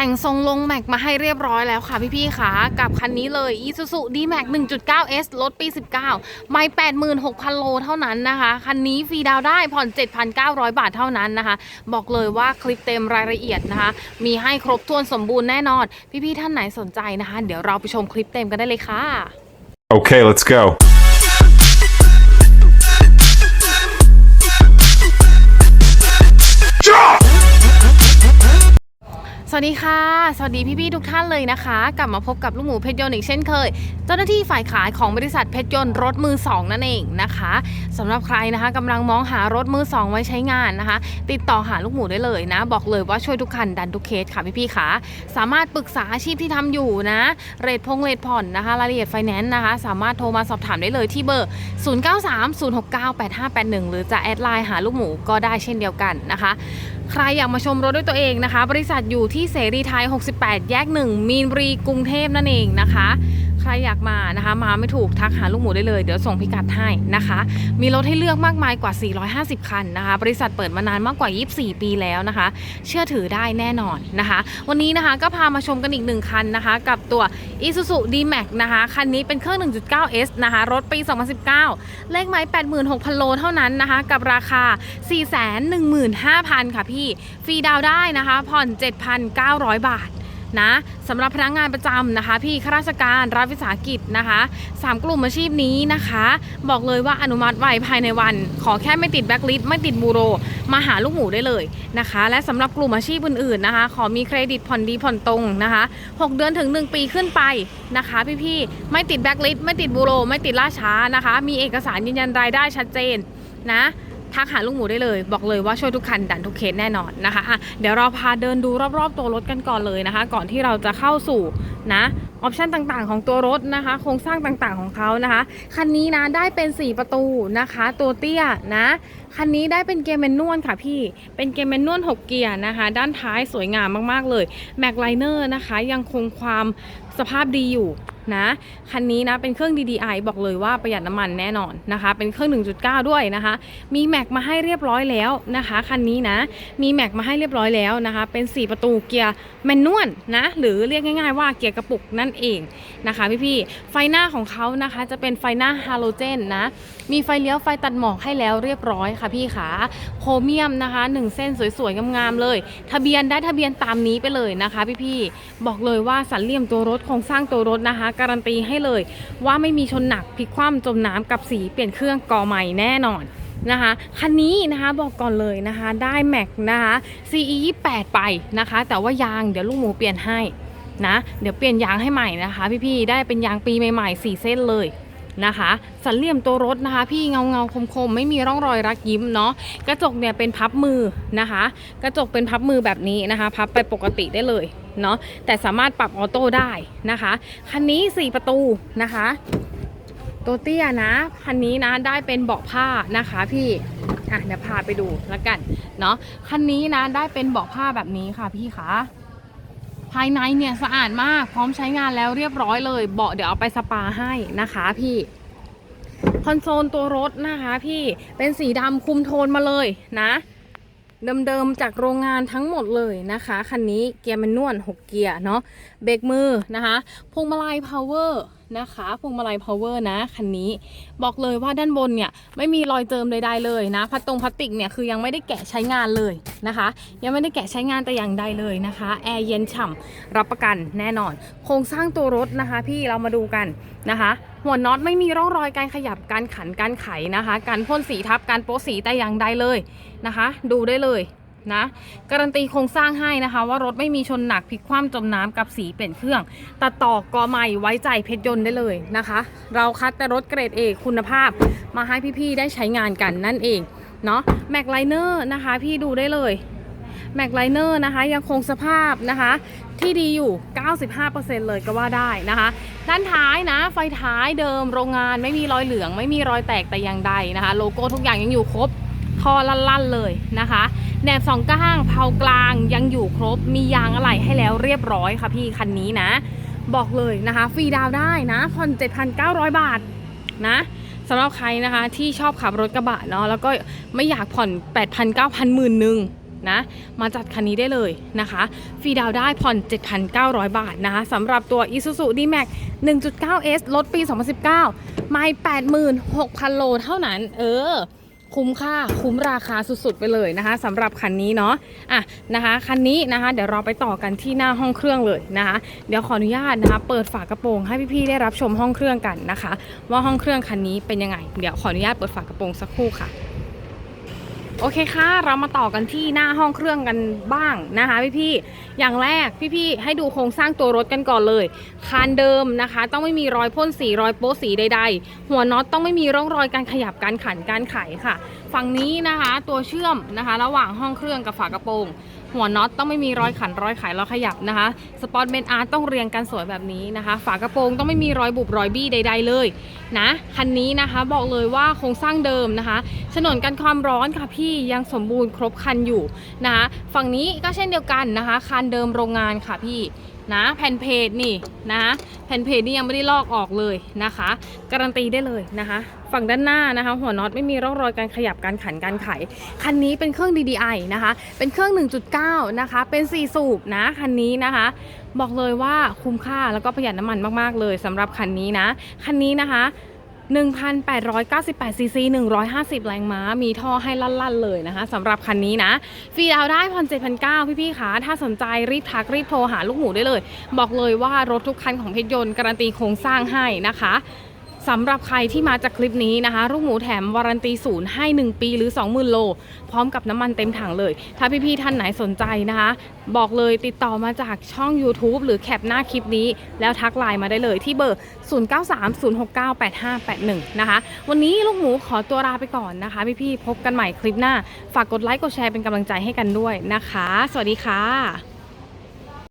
แต่งทรงลงแม็กมาให้เรียบร้อยแล้วค่ะพี่ๆค่ะกับคันนี้เลย Isuzu D-Max 1.9S รถปี 19 ไม่ 86,000 โลเท่านั้นนะคะ คันนี้ฟรีดาวได้ผ่อน 7,900 บาทเท่านั้นนะคะ บอกเลยว่าคลิปเต็มรายละเอียดนะคะ มีให้ครบถ้วนสมบูรณ์แน่นอน พี่ๆท่านไหนสนใจนะคะ เดี๋ยวเราไปชมคลิปเต็มกันได้เลยค่ะ Okay, let's go. วัสดีค่ะ สวัสดีพี่ๆทุกท่านเลยนะคะ กลับมาพบกับลูกหมูเพชรยนต์อีกเช่นเคย เจ้าหน้าที่ฝ่ายขายของบริษัทเพชรยนต์รถมือสองนั่นเองนะคะ สำหรับใครนะคะกำลังมองหารถมือสองไว้ใช้งานนะคะ ติดต่อหาลูกหมูได้เลยนะ บอกเลยว่าช่วยทุกคันดันทุกเคสค่ะพี่ๆค่ะ สามารถปรึกษาอาชีพที่ทำอยู่นะ เรทพงเรทผ่อนนะคะรายละเอียดไฟแนนซ์นะคะ สามารถโทรมาสอบถามได้เลยที่เบอร์ 0930698581 หรือจะแอดไลน์หาลูกหมูก็ได้เช่นเดียวกันนะคะใครอยากมาชมรถด้วยตัวเองนะคะ บริษัทอยู่ที่เสรีไทย 68 แยก 1 มีนบุรีกรุงเทพนั่นเองนะคะ ใครอยากมานะคะ มาไม่ถูกทักหาลูกหมูได้เลย เดี๋ยวส่งพิกัดให้นะคะ มีรถให้เลือกมากมายกว่า 450 คันนะคะ บริษัทเปิดมานานมากกว่า 24 ปีแล้วนะคะ เชื่อถือได้แน่นอนนะคะ วันนี้นะคะก็พามาชมกันอีกหนึ่งคันนะคะ กับตัว Isuzu D-Max นะคะ คันนี้เป็นเครื่อง 1.9S นะคะ รถปี 2019 เลขไม้86,000 โลเท่านั้นนะคะ กับราคา 415,000 ค่ะพี่ ฟรีดาวได้นะคะ ผ่อน 7,900 บาท นะสำหรับพนักงานประจำนะคะ พี่ข้าราชการรัฐวิสาหกิจนะคะสามกลุ่มอาชีพนี้นะคะ บอกเลยว่าอนุมัติไวภายในวัน ขอแค่ไม่ติดแบ็คลิสต์ไม่ติดบูโร มาหาลูกหมูได้เลยนะคะ และสำหรับกลุ่มอาชีพอื่นๆนะคะ ขอมีเครดิตผ่อนดีผ่อนตรงนะคะ 6 เดือนถึง 1 ปีขึ้นไปนะคะ พี่ๆไม่ติดแบ็คลิสต์ไม่ติดบูโร ไม่ติดล่าช้านะคะ มีเอกสารยืนยันรายได้ชัดเจนนะ ทักหาลูกหมูได้เลย บอกเลยว่าช่วยทุกคันดันทุกเคสแน่นอนนะคะอะเดี๋ยวเราพาเดินดูรอบๆ ตัวรถกันก่อนเลยนะคะ ก่อนที่เราจะเข้าสู่นะออปชันต่างๆ ของตัวรถนะคะ โครงสร้างต่างๆของเขานะคะ คันนี้นะได้เป็น 4 ประตูนะคะ ตัวเตี้ยนะ คันนี้ได้เป็นเกียร์แมนนวลค่ะพี่ เป็นเกียร์แมนนวล 6 เกียร์นะคะ ด้านท้ายสวยงามมากๆเลย แม็กไลเนอร์นะคะ ยังคงความสภาพดีอยู่ นะ คันนี้นะเป็นเครื่อง DDI บอกเลยว่าประหยัดน้ำมันแน่นอนนะคะ เป็นเครื่อง 1.9 ด้วยนะคะ มีแม็กมาให้เรียบร้อยแล้วนะคะ คันนี้นะ มีแม็กมาให้เรียบร้อยแล้วนะคะ เป็น 4 ประตูเกียร์แมนนวลนะ หรือเรียกง่าย ๆ ว่าเกียร์กระปุกนั่นเองนะคะพี่ๆ ไฟหน้าของเขานะคะจะเป็นไฟหน้าฮาโลเจนนะ มีไฟเลี้ยวไฟตัดหมอกให้แล้วเรียบร้อยค่ะพี่ขาโครเมียมนะคะ 1 เส้นสวยๆงามๆเลย ทะเบียนได้ทะเบียนตามนี้ไปเลยนะคะ พี่ๆ บอกเลยว่าสันเหลี่ยมตัวรถโครงสร้างตัวรถนะคะการันตีให้เลย ว่าไม่มีชนหนักพลิกคว่ำจมน้ำกับสีเปลี่ยนเครื่องกอใหม่แน่นอนนะคะคันนี้นะคะบอกก่อนเลยนะคะได้แม็กนะคะ CE 28ไปนะคะ แต่ว่ายางเดี๋ยวลูกหมูเปลี่ยนให้นะ เดี๋ยวเปลี่ยนยางให้ใหม่นะคะ พี่ๆได้เป็นยางปีใหม่ๆ4เส้นเลย นะคะ สันเหลี่ยมตัวรถนะคะ พี่เงาเงาๆคมไม่มีร่องรอยรักยิ้มเนาะกระจกเนี่ยเป็นพับมือนะคะ กระจกเป็นพับมือแบบนี้นะคะ พับไปปกติได้เลยเนาะแต่สามารถปรับออโต้ได้นะคะคันนี้ 4 ประตูนะคะ ตัวเตี้ยนะคันนี้นะได้เป็นเบาะผ้านะคะพี่อะเดี๋ยวพาไปดูแล้วกันเนาะคันนี้นะได้เป็นเบาะผ้าแบบนี้ค่ะพี่คะ ภายในเนี่ยสะอาดมากพร้อมใช้งานแล้วเรียบร้อยเลยเบาะเดี๋ยวเอาไปสปาให้นะคะพี่คอนโซลตัวรถนะคะพี่เป็นสีดำคุมโทนมาเลยนะ เดิมๆจากโรงงานทั้งหมดเลยนะคะ คันนี้เกียร์แมันนวล6 เกียร์เนาะเบรกมือนะคะพวงมาลัยพาวเวอร์นะคะพวงมาลัยพาวเวอร์นะคันนี้บอกเลยว่าด้านบนเนี่ยไม่มีรอยเจิมใดๆเลยนะพัดตรงพลาสติกเนี่ยคือยังไม่ได้แกะใช้งานเลยนะคะ ยังไม่ได้แกะใช้งานแต่อย่างใดเลยนะคะแอร์เย็นฉ่ำรับประกันแน่นอน โครงสร้างตัวรถนะคะ พี่เรามาดูกันนะคะ หัวน็อตไม่มีร่องรอยการขยับการขันการไขนะคะ การพ่นสีทับการโป๊สีแต่อย่างใดเลยนะคะ ดูได้เลยนะการันตีโครงสร้างให้นะคะ ว่ารถไม่มีชนหนักพลิกคว่ำจมน้ำกับสีเปลี่ยนเครื่อง ตัดต่อกอใหม่ไว้ใจเพชรยนต์ได้เลยนะคะ เราคัดแต่รถเกรดเอคุณภาพ มาให้พี่ๆได้ใช้งานกันนั่นเองเนาะแม็กไลเนอร์นะคะ พี่ดูได้เลย แม็กไลเนอร์นะคะยังคงสภาพนะคะที่ดีอยู่ 95%เลยก็ว่าได้นะคะ ด้านท้ายนะ ไฟท้ายเดิมโรงงานไม่มีรอยเหลือง ไม่มีรอยแตกแต่อย่างใดนะคะ โลโก้ทุกอย่างยังอยู่ครบทอลั่นๆเลยนะคะแหนบสองก้างเผากลางยังอยู่ครบ มียางอะไหล่ให้แล้วเรียบร้อยค่ะพี่คันนี้นะ บอกเลยนะคะ ฟรีดาวได้นะผ่อน7,900 บาทนะสำหรับใครนะคะที่ชอบขับรถกระบะเนาะแล้วก็ไม่อยากผ่อน 8,000 9,000หมื่นหนึ่ง นะมาจัดคันนี้ได้เลยนะคะฟรีดาวได้ผ่อน 7,900 บาทนะคะสำหรับตัว Isuzu D-Max 1.9S รถปี 2019 ไม่ 86,000 โลเท่านั้น เออ คุ้มค่าคุ้มราคาสุดๆ ไปเลยนะคะสำหรับคันนี้เนาะอะนะคะคันนี้นะคะ เดี๋ยวเราไปต่อกันที่หน้าห้องเครื่องเลยนะคะ เดี๋ยวขออนุญาตนะคะ เปิดฝากระโปรงให้พี่ๆได้รับชมห้องเครื่องกันนะคะ ว่าห้องเครื่องคันนี้เป็นยังไง เดี๋ยวขออนุญาตเปิดฝากระโปรงสักครู่ค่ะ โอเคค่ะ เรามาต่อกันที่หน้าห้องเครื่องกันบ้างนะคะพี่ๆอย่างแรกพี่ๆให้ดูโครงสร้างตัวรถกันก่อนเลย คานเดิมนะคะ ต้องไม่มีรอยพ่นสีรอยโป๊สีใด ๆ หัวน็อตต้องไม่มีร่องรอยการขยับการขันการไขค่ะฝั่งนี้นะคะตัวเชื่อมนะคะ ระหว่างห้องเครื่องกับฝากระโปรงหัวน็อตต้องไม่มีรอยขันรอยไขรอยขยับนะคะสปอตเบนอาร์ต้องเรียงกันสวยแบบนี้นะคะ ฝากระโปรงต้องไม่มีรอยบุบรอยบี้ใด ๆ เลยนะคันนี้นะคะบอกเลยว่าโครงสร้างเดิมนะคะฉนวนกันความร้อนค่ะพี่ยังสมบูรณ์ครบคันอยู่นะคะ ฝั่งนี้ก็เช่นเดียวกันนะคะคันเดิมโรงงานค่ะพี่ นะแผ่นเพจนี่นะแผ่นเพจนี่ยังไม่ได้ลอกออกเลยนะคะ การันตีได้เลยนะคะ ฝั่งด้านหน้านะคะ หัวน็อตไม่มีร่องรอยการขยับการขันการไข คันนี้เป็นเครื่อง DDI นะคะ เป็นเครื่อง 1.9 นะคะ เป็น 4 สูบนะคันนี้นะคะ บอกเลยว่าคุ้มค่าแล้วก็ประหยัดน้ำมันมากๆเลยสำหรับคันนี้นะคันนี้นะคะ 1,898ซีซี150 แรงม้า มีท่อให้ลั่นๆเลยนะคะสำหรับคันนี้นะ ฟรีดาวได้ผ่อนเก้าพี่ๆคะถ้าสนใจรีบทักรีบโทรหาลูกหมูได้เลย บอกเลยว่ารถทุกคันของเพชรยนต์การันตีโครงสร้างให้นะคะ สำหรับใครที่มาจากคลิปนี้นะคะลูกหมูแถมวารันตีศูนย์ให้ 1 ปีหรือ 20,000 โล พร้อมกับน้ำมันเต็มถังเลย ถ้าพี่ๆท่านไหนสนใจนะคะ บอกเลยติดต่อมาจากช่อง YouTube หรือแคปหน้าคลิปนี้ แล้วทักไลน์มาได้เลยที่เบอร์ 0930698581 นะคะ วันนี้ลูกหมูขอตัวลาไปก่อนนะคะ พี่ๆพบกันใหม่คลิปหน้า ฝากกดไลค์กดแชร์เป็นกำลังใจให้กันด้วยนะคะ สวัสดีค่ะ